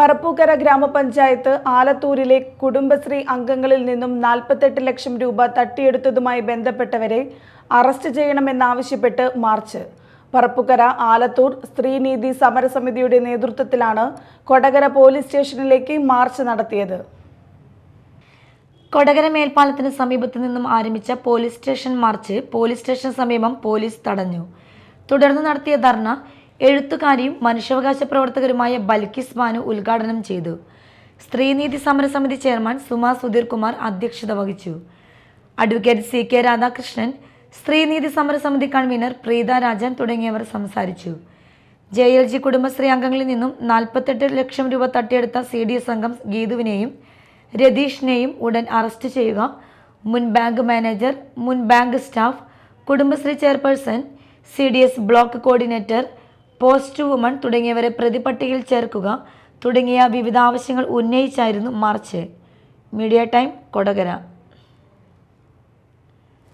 പറപ്പൂക്കര ഗ്രാമപഞ്ചായത്ത് ആലത്തൂരിലെ കുടുംബശ്രീ അംഗങ്ങളിൽ നിന്നും നാൽപ്പത്തെട്ട് ലക്ഷം രൂപ തട്ടിയെടുത്തതുമായി ബന്ധപ്പെട്ടവരെ അറസ്റ്റ് ചെയ്യണമെന്നാവശ്യപ്പെട്ട് മാർച്ച്. പറപ്പുക്കര ആലത്തൂർ സ്ത്രീനീതി സമരസമിതിയുടെ നേതൃത്വത്തിലാണ് കൊടകര പോലീസ് സ്റ്റേഷനിലേക്ക് മാർച്ച് നടത്തിയത്. കൊടകര മേൽപ്പാലത്തിന് സമീപത്തു നിന്നും ആരംഭിച്ച police station march police station സമീപം പോലീസ് തടഞ്ഞു. തുടർന്ന് നടത്തിയ ധർണ എഴുത്തുകാരിയും മനുഷ്യാവകാശ പ്രവർത്തകരുമായ ബൽക്കിസ് ബാനു ഉദ്ഘാടനം ചെയ്തു. സ്ത്രീനീതി സമരസമിതി ചെയർമാൻ സുമാ സുധീർ കുമാർ അധ്യക്ഷത വഹിച്ചു. അഡ്വക്കേറ്റ് സി കെ രാധാകൃഷ്ണൻ സ്ത്രീനീതി സമരസമിതി കൺവീനർ പ്രീത രാജൻ തുടങ്ങിയവർ സംസാരിച്ചു. ജെ എൽ ജി കുടുംബശ്രീ അംഗങ്ങളിൽ നിന്നും നാൽപ്പത്തെട്ട് ലക്ഷം രൂപ തട്ടിയെടുത്ത സി ഡി എസ് അംഗം ഗീതുവിനെയും രതീഷിനെയും ഉടൻ അറസ്റ്റ് ചെയ്യുക. മുൻ ബാങ്ക് മാനേജർ മുൻ bank staff Kudumbashree chairperson C D S block coordinator post woman തുടങ്ങിയവരെ പ്രതിപട്ടികയിൽ ചേർക്കുക. തുടങ്ങിയ വിവിധ ആവശ്യങ്ങൾ ഉന്നയിച്ചായിരുന്നു മാർച്ച്. Media Time Kodakara.